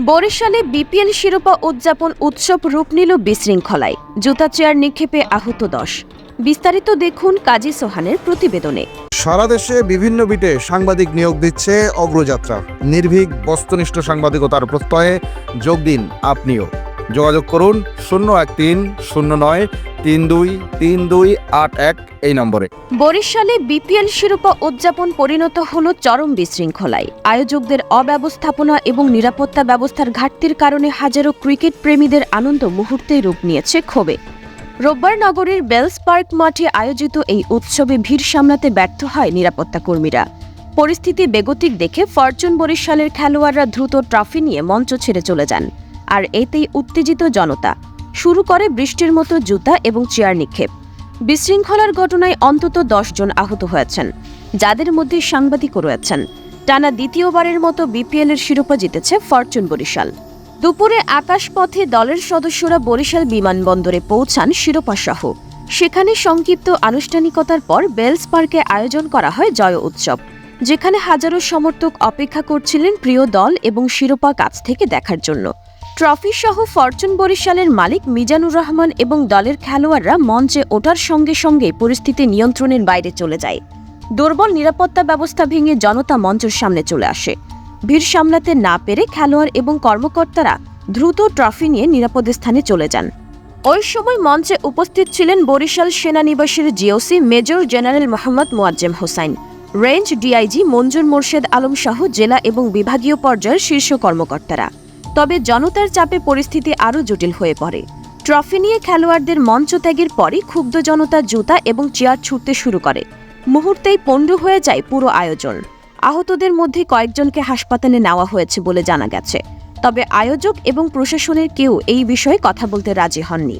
বরিশালে বিপিএল শিরোপা উদযাপন উৎসব রূপ নিল বিশৃঙ্খলায়। জুতা চেয়ার নিক্ষেপে আহত দশ। বিস্তারিত দেখুন কাজী সোহানের প্রতিবেদনে। সারা দেশে বিভিন্ন বিটে সাংবাদিক নিয়োগ দিচ্ছে অগ্রযাত্রা। নির্ভীক, বস্তুনিষ্ঠ সাংবাদিকতার প্রত্যয়ে যোগ দিন আপনিও। যোগাযোগ করুন শূন্য এক তিন শূন্য নয় তিন দুই তিন দুই, আট এক এই নম্বরে। বরিশালে বিপিএল শিরোপা উদযাপন পরিণত হল চরম বিশৃঙ্খলায়। আয়োজকদের অব্যবস্থাপনা এবং নিরাপত্তা ব্যবস্থার ঘাটতির কারণে হাজারো ক্রিকেট প্রেমীদের আনন্দ মুহূর্তেই রূপ নিয়েছে ক্ষোভে। রোববার নগরের বেলস পার্ক মাঠে আয়োজিত এই উৎসবে ভিড় সামলাতে ব্যর্থ হয় নিরাপত্তা কর্মীরা। পরিস্থিতি বেগতিক দেখে ফরচুন বরিশালের খেলোয়াড়রা দ্রুত ট্রফি নিয়ে মঞ্চ ছেড়ে চলে যান, আর এতেই উত্তেজিত জনতা। শুরু করে বৃষ্টির মতো জুতা এবং চেয়ার নিক্ষেপ। বিশৃঙ্খলার ঘটনায় অন্তত জন আহত হয়েছেন, যাদের মধ্যে সাংবাদিকও রয়েছেন। টানা দ্বিতীয়বারের মতো বিপিএল এর শিরোপা জিতেছে ফরচুন বরিশাল। দুপুরে আকাশপথে দলের সদস্যরা বরিশাল বিমানবন্দরে পৌঁছান শিরোপা শিরোপাসহ সেখানে সংক্ষিপ্ত আনুষ্ঠানিকতার পর বেলস পার্কে আয়োজন করা হয় জয় উৎসব, যেখানে হাজারো সমর্থক অপেক্ষা করছিলেন প্রিয় দল এবং শিরোপা কাছ থেকে দেখার জন্য। ট্রফি সহ ফরচুন বরিশালের মালিক মিজানুর রহমান এবং দলের খেলোয়াড়রা মঞ্চে ওঠার সঙ্গে সঙ্গে পরিস্থিতি নিয়ন্ত্রণের বাইরে চলে যায়। দুর্বল নিরাপত্তা ব্যবস্থা ভেঙে জনতা মঞ্চের সামনে চলে আসে। ভিড় সামলাতে না পেরে খেলোয়াড় এবং কর্মকর্তারা দ্রুত ট্রফি নিয়ে নিরাপদ স্থানে চলে যান। ওই সময় মঞ্চে উপস্থিত ছিলেন Barishal সেনানিবাসের GOC major general Mohammad Moazzem Hossain, range DIG Manjur Morshed Alam সহ জেলা এবং বিভাগীয় পর্যায়ের শীর্ষ কর্মকর্তারা। তবে জনতার চাপে পরিস্থিতি আরও জটিল হয়ে পড়ে। ট্রফি নিয়ে খেলোয়াড়দের মঞ্চ ত্যাগের পরই ক্ষুব্ধ জনতা জুতা এবং চেয়ার ছুটতে শুরু করে। মুহূর্তেই পণ্ড হয়ে যায় পুরো আয়োজন। আহতদের মধ্যে কয়েকজনকে হাসপাতালে নেওয়া হয়েছে বলে জানা গেছে। তবে আয়োজক এবং প্রশাসনের কেউ এই বিষয়ে কথা বলতে রাজি হননি।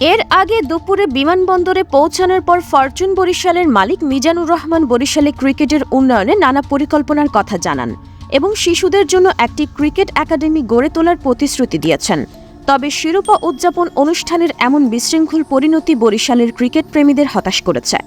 এর আগে দুপুরে বিমানবন্দরে পৌঁছানোর পর ফরচুন বরিশালের মালিক মিজানুর রহমান বরিশালে ক্রিকেটের উন্নয়নে নানা পরিকল্পনার কথা জানান। এবং শিশুদের জন্য একটি ক্রিকেট একাডেমি গড়ে তোলার প্রতিশ্রুতি দিয়েছেন। তবে শিরোপা উদযাপন অনুষ্ঠানের এমন বিশৃঙ্খল পরিণতি বরিশালের ক্রিকেট প্রেমীদের হতাশ করেছে।